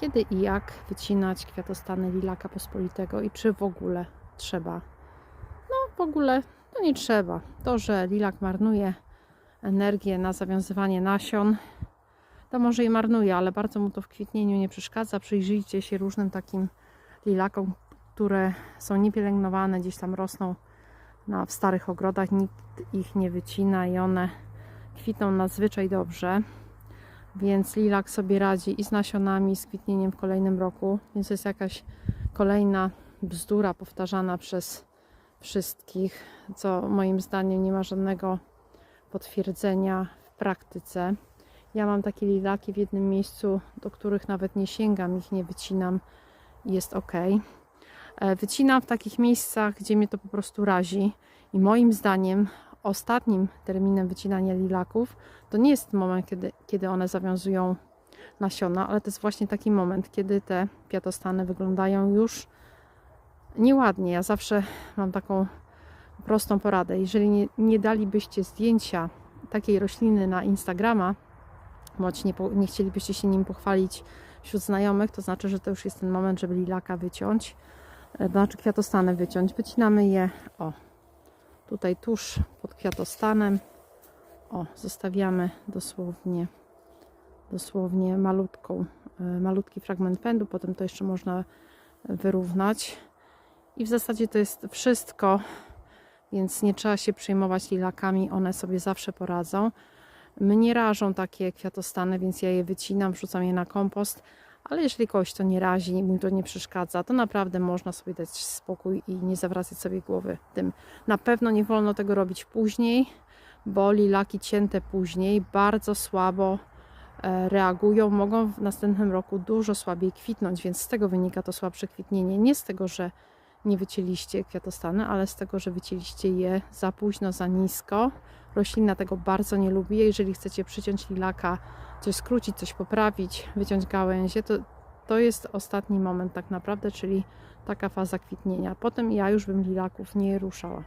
Kiedy i jak wycinać kwiatostany lilaka pospolitego i czy w ogóle trzeba? No, w ogóle to nie trzeba. To, że lilak marnuje energię na zawiązywanie nasion, to może i marnuje, ale bardzo mu to w kwitnieniu nie przeszkadza. Przyjrzyjcie się różnym takim lilakom, które są niepielęgnowane, gdzieś tam rosną na, w starych ogrodach, nikt ich nie wycina i one kwitną nadzwyczaj dobrze. Więc lilak sobie radzi i z nasionami, i z kwitnieniem w kolejnym roku. Więc jest jakaś kolejna bzdura powtarzana przez wszystkich, co moim zdaniem nie ma żadnego potwierdzenia w praktyce. Ja mam takie lilaki w jednym miejscu, do których nawet nie sięgam, ich nie wycinam jest ok. E, Wycinam w takich miejscach, gdzie mnie to po prostu razi i moim zdaniem ostatnim terminem wycinania lilaków to nie jest moment, kiedy, kiedy one zawiązują nasiona, ale to jest właśnie taki moment, kiedy te kwiatostany wyglądają już nieładnie. Ja zawsze mam taką prostą poradę. Jeżeli nie, nie dalibyście zdjęcia takiej rośliny na Instagrama, bądź nie, nie chcielibyście się nim pochwalić wśród znajomych, to znaczy, że to już jest ten moment, żeby lilaka wyciąć, e, znaczy kwiatostany wyciąć. Wycinamy je, o, tutaj tuż pod kwiatostanem. O, zostawiamy dosłownie, dosłownie malutką, e, malutki fragment pędu, potem to jeszcze można wyrównać. I w zasadzie to jest wszystko, więc nie trzeba się przejmować lilakami, one sobie zawsze poradzą. Mnie rażą takie kwiatostany, więc ja je wycinam, wrzucam je na kompost. Ale jeżeli kogoś to nie razi, mu to nie przeszkadza, to naprawdę można sobie dać spokój i nie zawracać sobie głowy tym. Na pewno nie wolno tego robić później, bo lilaki cięte później bardzo słabo e, reagują, mogą w następnym roku dużo słabiej kwitnąć, więc z tego wynika to słabsze kwitnienie. Nie z tego, że nie wycięliście kwiatostany, ale z tego, że wycięliście je za późno, za nisko. Roślina tego bardzo nie lubi. Jeżeli chcecie przyciąć lilaka, coś skrócić, coś poprawić, wyciąć gałęzie, to, to jest ostatni moment tak naprawdę, czyli taka faza kwitnienia. Potem ja już bym lilaków nie ruszała.